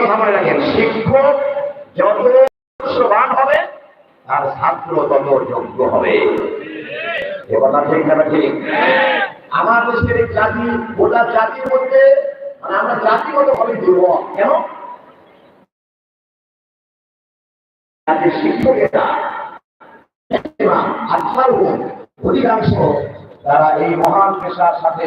কথা মনে রাখেন, শিক্ষক যত হবে আর ছাত্র তত যোগ্য হবে। এ কথা ঠিক না ঠিক? আমার দেশের জাতি, গোটা জাতির মধ্যে মানে আমরা জাতিগত ভাবে কেন? জাতির শিক্ষকেরা অধিকাংশ তারা এই মহান পেশার সাথে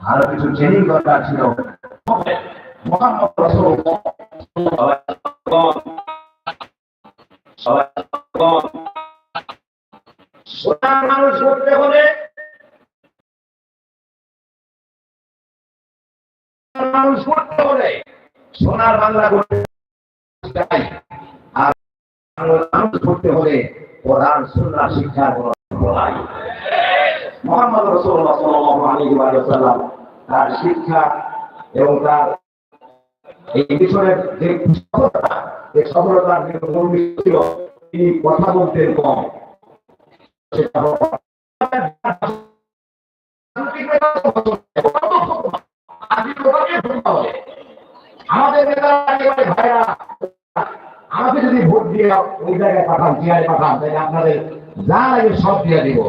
আরও কিছু ট্রেনিং দরকার ছিল। মোহাম্মদ রাসূলুল্লাহ সোনার মানুষ করতে হলে মানুষ সোনার বাংলা করতে হলে কোনো মোহাম্মদ রাসূলুল্লাহ তার শিক্ষা এবং তার এই মিশনের যে সফলতা এই সফলতার যে মূল ছিল, তিনি কথা বলতেন কম। আমাকে যদি ভোট দিয়ে ওই জায়গায় পাঠান চেয়ারে পাঠান, তাহলে আপনাদের যা লাগে সব দিয়ে দিব।